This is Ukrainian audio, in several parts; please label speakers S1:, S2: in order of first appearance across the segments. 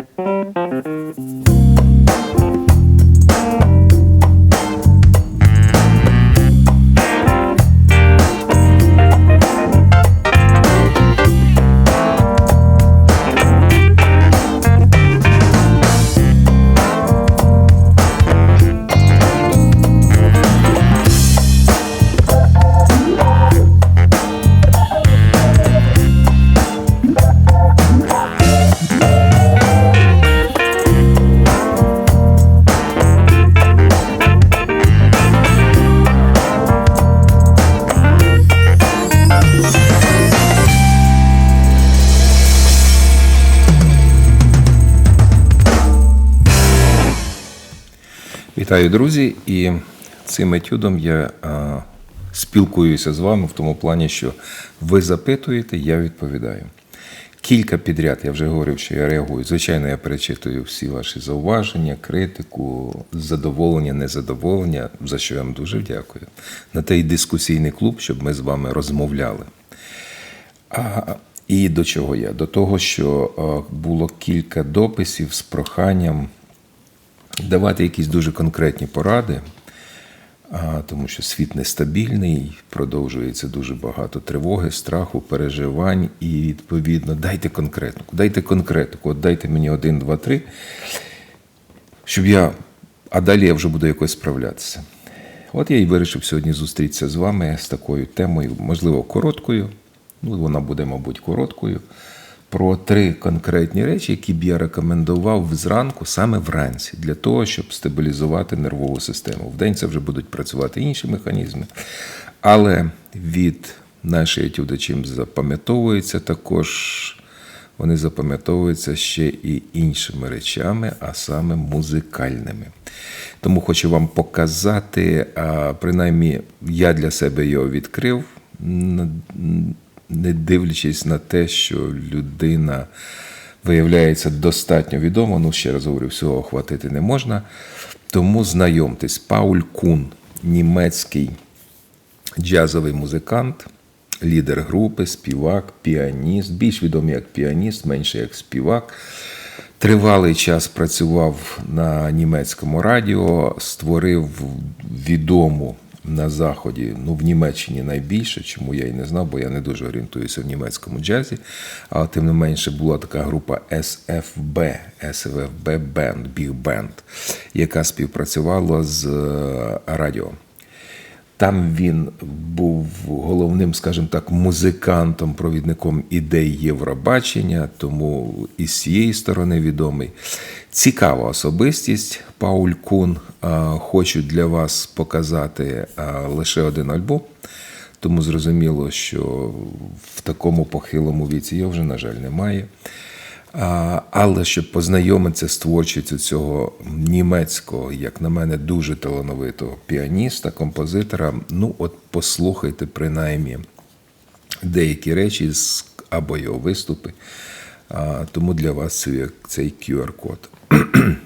S1: Thank you. Вітаю, друзі! І цим етюдом я а, спілкуюся з вами в тому плані, що ви запитуєте, я відповідаю. Кілька підряд я вже говорив, що я реагую. Звичайно, я перечитую всі ваші зауваження, критику, задоволення, незадоволення, за що я вам дуже дякую. На той дискусійний клуб, щоб ми з вами розмовляли. А, і до чого я? До того, що а, було кілька дописів з проханням давати якісь дуже конкретні поради, тому що світ нестабільний, продовжується дуже багато тривоги, страху, переживань, і відповідно дайте конкретику, дайте конкретику, от дайте мені один, два, три, щоб я, а далі я вже буду якось справлятися. От я і вирішив сьогодні зустрітися з вами з такою темою, можливо, короткою. Ну, вона буде, мабуть, короткою. Про три конкретні речі, які б я рекомендував зранку, саме вранці, для того, щоб стабілізувати нервову систему. Вдень це вже будуть працювати інші механізми. Але від наших етюдачів запам'ятовується також, вони запам'ятовуються ще і іншими речами, а саме музикальними. Тому хочу вам показати, принаймні, я для себе його відкрив не дивлячись на те, що людина виявляється достатньо відома, ну ще раз говорю, всього охватити не можна. Тому знайомтесь, Пауль Кун, німецький джазовий музикант, лідер групи, співак, піаніст, більш відомий як піаніст, менше як співак. Тривалий час працював на німецькому радіо, створив відому на заході, ну в Німеччині найбільше, чому я і не знав, бо я не дуже орієнтуюся в німецькому джазі. Але тим не менше була така група SFB, SFB Band, Big Band, яка співпрацювала з радіо. Там він був головним, скажімо так, музикантом, провідником ідей Євробачення, тому і з цієї сторони відомий. Цікава особистість. Пауль Кун. Хочу для вас показати лише один альбом, тому зрозуміло, що в такому похилому віці його вже, на жаль, немає. Але щоб познайомитися з творчістю цього німецького, як на мене, дуже талановитого піаніста, композитора, ну от послухайте принаймні деякі речі або його виступи. Тому для вас це цей QR-код.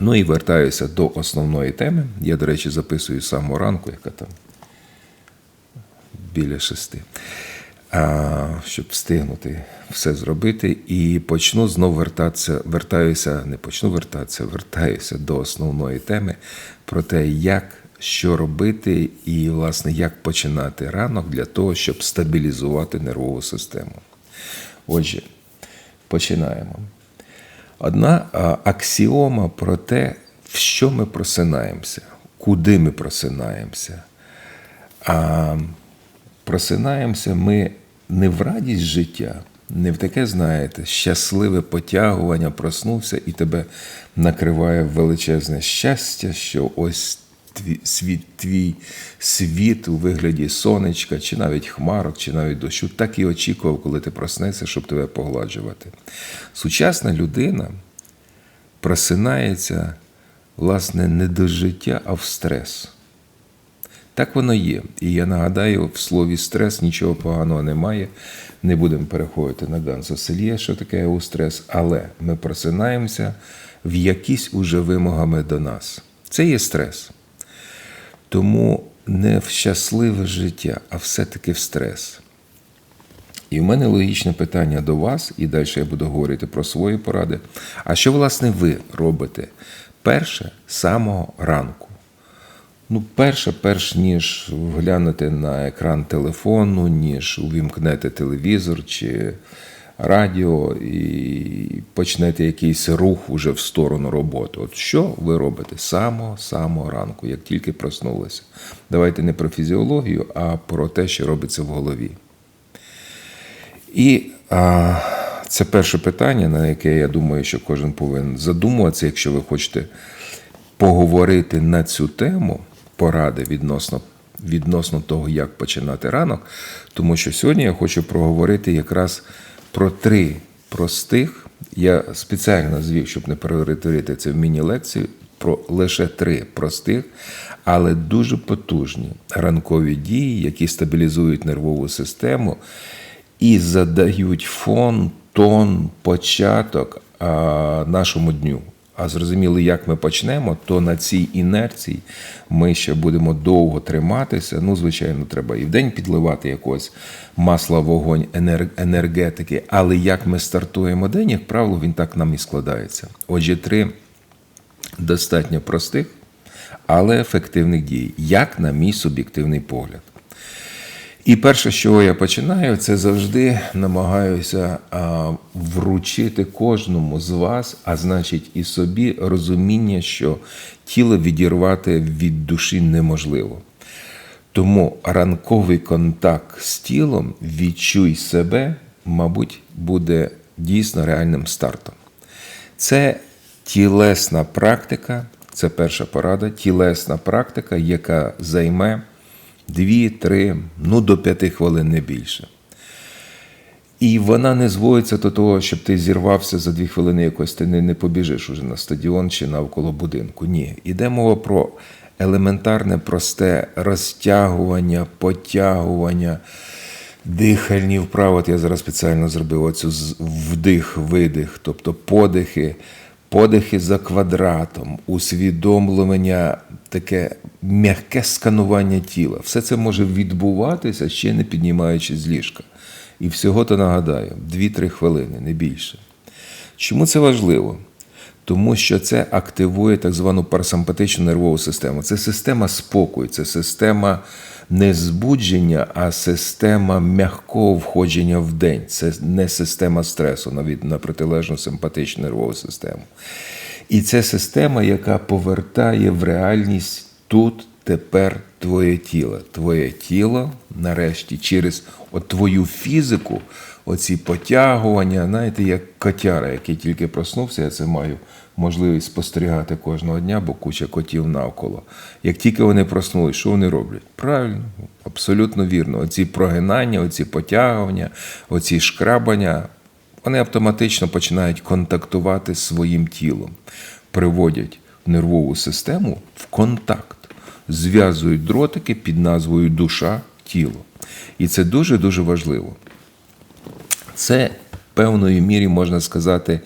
S1: Ну і вертаюся до основної теми. Я, до речі, записую самого ранку, яка там біля шести щоб встигнути все зробити. І почну знову вертатися, вертаюся, не почну вертатися, вертаюся до основної теми про те, як що робити, і, власне, як починати ранок для того, щоб стабілізувати нервову систему. Отже, починаємо. Одна аксіома про те, в що ми просинаємося, куди ми просинаємося. А просинаємося ми не в радість життя, не в таке, знаєте, щасливе потягування, проснувся і тебе накриває величезне щастя, що ось твій світ, твій світ у вигляді сонечка, чи навіть хмарок, чи навіть дощу, так і очікував, коли ти проснешся, щоб тебе погладжувати. Сучасна людина просинається, власне, не до життя, а в стрес. Так воно є. І я нагадаю, в слові стрес нічого поганого немає. Не будемо переходити на Ганса Сельє, що таке у стрес, але ми просинаємося в якісь уже вимогами до нас. Це є стрес. Тому не в щасливе життя, а все-таки в стрес. І в мене логічне питання до вас, і далі я буду говорити про свої поради. А що, власне, ви робите перше самого ранку? Ну, перше, перш ніж глянете на екран телефону, ніж увімкнете телевізор чи радіо і почнете якийсь рух уже в сторону роботи. От що ви робите з самого ранку, як тільки проснулися? Давайте не про фізіологію, а про те, що робиться в голові. І а, це перше питання, на яке я думаю, що кожен повинен задумуватися, якщо ви хочете поговорити на цю тему, поради відносно, відносно того, як починати ранок. Тому що сьогодні я хочу проговорити якраз про три простих. Я спеціально звів, щоб не перетворити це в міні-лекцію, про лише три простих, але дуже потужні ранкові дії, які стабілізують нервову систему і задають фон, тон, початок нашому дню. А зрозуміло, як ми почнемо, то на цій інерції ми ще будемо довго триматися. Ну, звичайно, треба і в день підливати якогось масла, вогонь, енергетики. Але як ми стартуємо день, як правило, він так нам і складається. Отже, три достатньо простих, але ефективних дій, як на мій суб'єктивний погляд. І перше, чого я починаю, це завжди намагаюся вручити кожному з вас, а значить і собі, розуміння, що тіло відірвати від душі неможливо. Тому ранковий контакт з тілом, відчуй себе, мабуть, буде дійсно реальним стартом. Це тілесна практика, це перша порада, тілесна практика, яка займе 2-3, ну до 5 хвилин не більше. І вона не зводиться до того, щоб ти зірвався за 2 хвилини якось, ти не, не побіжиш уже на стадіон чи навколо будинку. Ні. Іде мова про елементарне, просте розтягування, потягування, дихальні вправи. От я зараз спеціально зробив оцю вдих-видих, тобто подихи, подихи за квадратом, усвідомлення, таке м'яке сканування тіла. Все це може відбуватися, ще не піднімаючись з ліжка. І всього то нагадаю, 2-3 хвилини, не більше. Чому це важливо? Тому що це активує так звану парасимпатичну нервову систему. Це система спокою, це система не збудження, а система м'якого входження в день. Це не система стресу, навіть на протилежну симпатичну нервову систему. І це система, яка повертає в реальність тут, тепер твоє тіло. Твоє тіло, нарешті, через от твою фізику, оці потягування, знаєте, як котяра, який тільки проснувся, я це маю можливість спостерігати кожного дня, бо куча котів навколо. Як тільки вони проснулись, що вони роблять? Правильно, абсолютно вірно. Оці прогинання, оці потягування, оці шкрабання, вони автоматично починають контактувати з своїм тілом, приводять нервову систему в контакт, зв'язують дротики під назвою душа тіло. І це дуже-дуже важливо. Це певною мірі можна сказати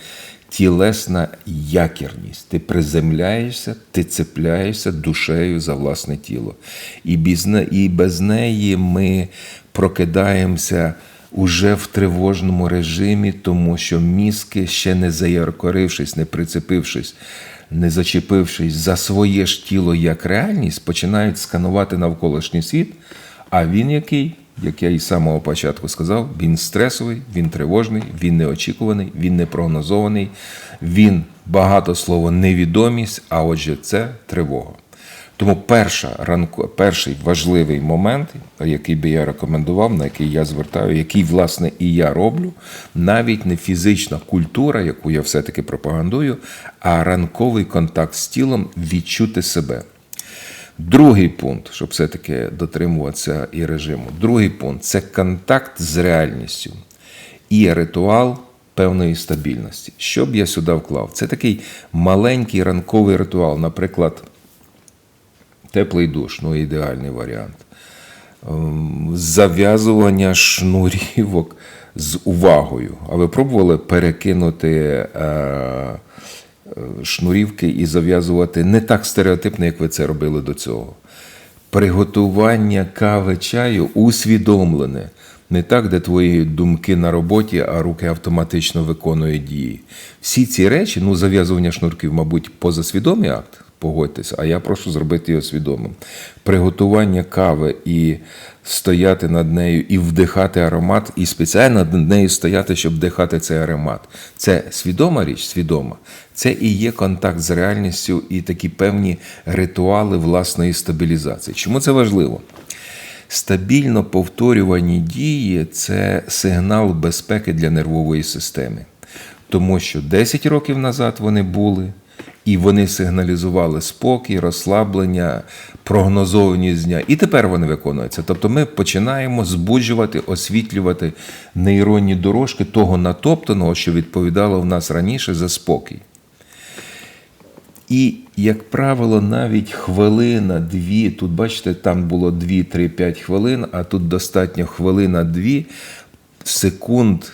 S1: тілесна якірність. Ти приземляєшся, ти цепляєшся душею за власне тіло. І без, неї ми прокидаємося уже в тривожному режимі, тому що мізки, ще не заяркорившись, не прицепившись, не зачепившись за своє ж тіло як реальність, починають сканувати навколишній світ. А він який? Як я і самого початку сказав, він стресовий, він тривожний, він неочікуваний, він непрогнозований, він багато слово невідомість, а отже, це тривога. Тому перша ранку, перший важливий момент, який би я рекомендував, на який я звертаю, який, власне, і я роблю, навіть не фізична культура, яку я все-таки пропагандую, а ранковий контакт з тілом відчути себе. Другий пункт, щоб все-таки дотримуватися і режиму. Другий пункт це контакт з реальністю і ритуал певної стабільності. Що б я сюди вклав? Це такий маленький ранковий ритуал, наприклад, теплий душ, ну ідеальний варіант. Ем, Зав'язування шнурівок з увагою. А ви пробували перекинути е, шнурівки і зав'язувати не так стереотипно, як ви це робили до цього. Приготування кави чаю усвідомлене. Не так, де твої думки на роботі, а руки автоматично виконують дії. Всі ці речі, ну, зав'язування шнурків, мабуть, позасвідомий акт, погодьтеся, а я прошу зробити його свідомим. Приготування кави і стояти над нею і вдихати аромат, і спеціально над нею стояти, щоб вдихати цей аромат. Це свідома річ, свідома. Це і є контакт з реальністю і такі певні ритуали власної стабілізації. Чому це важливо? Стабільно повторювані дії це сигнал безпеки для нервової системи. Тому що 10 років назад вони були, і вони сигналізували спокій, розслаблення, прогнозованість дня. І тепер вони виконуються. Тобто ми починаємо збуджувати, освітлювати нейронні дорожки того натоптаного, що відповідало в нас раніше за спокій. І, як правило, навіть хвилина, дві, тут бачите, там було 2, 3, 5 хвилин, а тут достатньо хвилина, дві, секунд,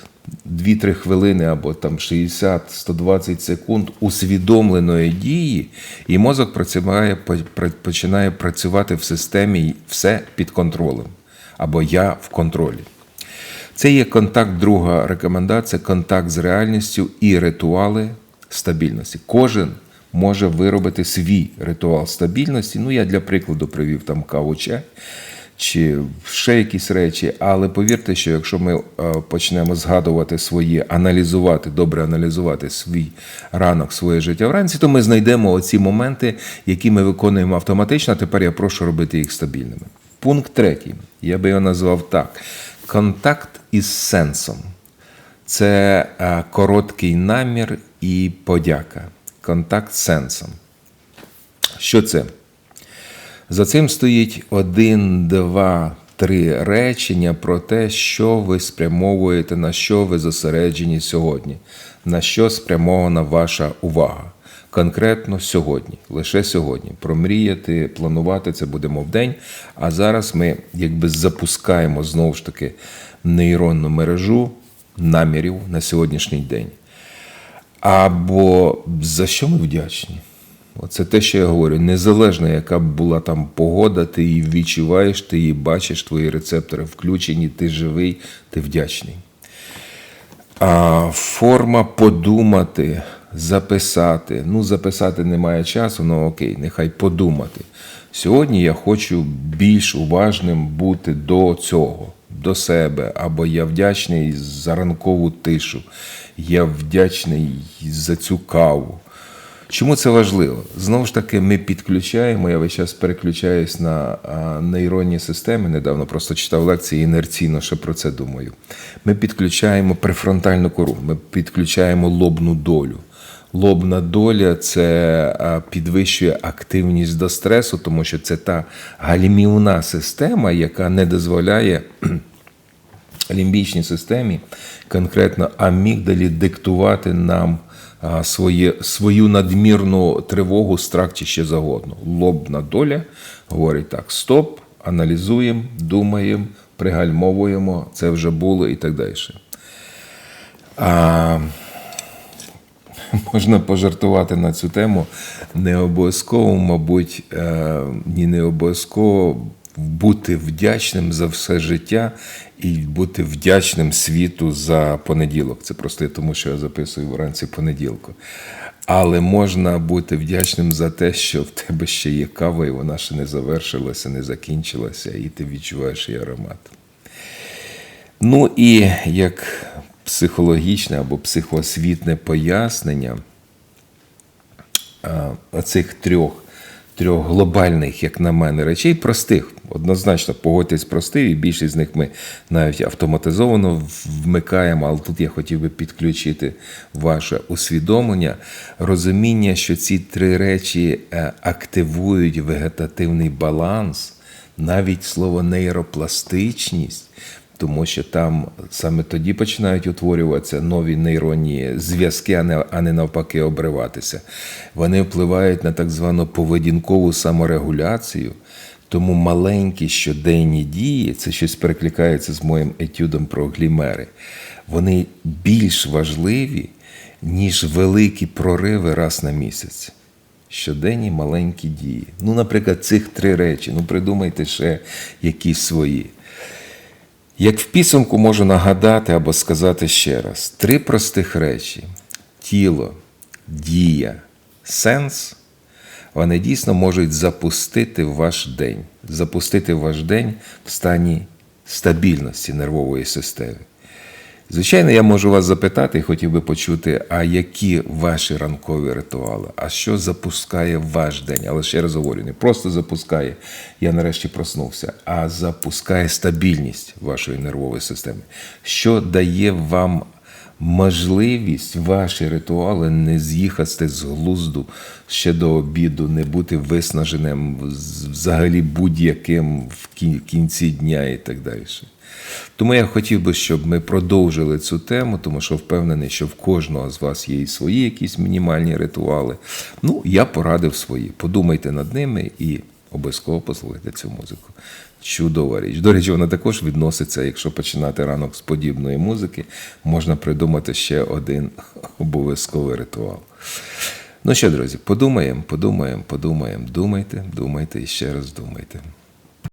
S1: 2-3 хвилини або там 60-120 секунд усвідомленої дії, і мозок працює, починає працювати в системі все під контролем. Або я в контролі. Це є контакт, друга рекомендація, контакт з реальністю і ритуали стабільності. Кожен може виробити свій ритуал стабільності. Ну, я для прикладу привів там каву чай чи ще якісь речі. Але повірте, що якщо ми е, почнемо згадувати свої, аналізувати, добре аналізувати свій ранок, своє життя вранці, то ми знайдемо оці моменти, які ми виконуємо автоматично. Тепер я прошу робити їх стабільними. Пункт третій. Я би його назвав так: контакт із сенсом. Це е, короткий намір і подяка контакт з сенсом. Що це? За цим стоїть один, два, три речення про те, що ви спрямовуєте, на що ви зосереджені сьогодні, на що спрямована ваша увага. Конкретно сьогодні, лише сьогодні. Промріяти, планувати це будемо в день. А зараз ми якби запускаємо знову ж таки нейронну мережу намірів на сьогоднішній день. Або за що ми вдячні? Оце те, що я говорю. Незалежно, яка б була там погода, ти її відчуваєш, ти її бачиш, твої рецептори включені, ти живий, ти вдячний. А Форма подумати, записати. Ну, записати немає часу, ну окей, нехай подумати. Сьогодні я хочу більш уважним бути до цього, до себе, або я вдячний за ранкову тишу. Я вдячний за цю каву. Чому це важливо? Знову ж таки, ми підключаємо, я весь час переключаюсь на нейронні системи. Недавно просто читав лекції інерційно, ще про це думаю. Ми підключаємо префронтальну кору, ми підключаємо лобну долю. Лобна доля це підвищує активність до стресу, тому що це та галімівна система, яка не дозволяє лімбічній системі, конкретно амігдалі, диктувати нам своє, свою надмірну тривогу, страх чи ще завгодно. Лобна доля говорить так: стоп, аналізуємо, думаємо, пригальмовуємо, це вже було і так далі. А, Можна пожартувати на цю тему. Не обов'язково, мабуть, е, ні не обов'язково бути вдячним за все життя і бути вдячним світу за понеділок. Це просто тому, що я записую вранці понеділку. Але можна бути вдячним за те, що в тебе ще є кава, і вона ще не завершилася, не закінчилася, і ти відчуваєш її аромат. Ну і як психологічне або психоосвітне пояснення оцих трьох трьох глобальних, як на мене, речей, простих. Однозначно, погодьтесь простих, і більшість з них ми навіть автоматизовано вмикаємо, але тут я хотів би підключити ваше усвідомлення, розуміння, що ці три речі е, активують вегетативний баланс, навіть слово нейропластичність тому що там саме тоді починають утворюватися нові нейронні зв'язки, а не а не навпаки обриватися. Вони впливають на так звану поведінкову саморегуляцію. Тому маленькі щоденні дії, це щось перекликається з моїм етюдом про глімери, вони більш важливі, ніж великі прориви раз на місяць. Щоденні маленькі дії. Ну, наприклад, цих три речі. Ну, придумайте ще якісь свої. Як в підсумку можу нагадати або сказати ще раз: три простих речі: тіло, дія, сенс. Вони дійсно можуть запустити ваш день, запустити ваш день в стані стабільності нервової системи. Звичайно, я можу вас запитати хотів би почути, а які ваші ранкові ритуали, а що запускає ваш день? Але ще раз говорю, не просто запускає, я нарешті проснувся, а запускає стабільність вашої нервової системи, що дає вам можливість ваші ритуали не з'їхати з глузду ще до обіду, не бути виснаженим взагалі будь-яким в кінці дня і так далі. Тому я хотів би, щоб ми продовжили цю тему, тому що впевнений, що в кожного з вас є і свої якісь мінімальні ритуали. Ну, я порадив свої. Подумайте над ними і обов'язково послухайте цю музику. Чудова річ. До речі, вона також відноситься, якщо починати ранок з подібної музики, можна придумати ще один обов'язковий ритуал. Ну що, друзі, подумаємо, подумаємо, подумаємо. Думайте, думайте і ще раз думайте.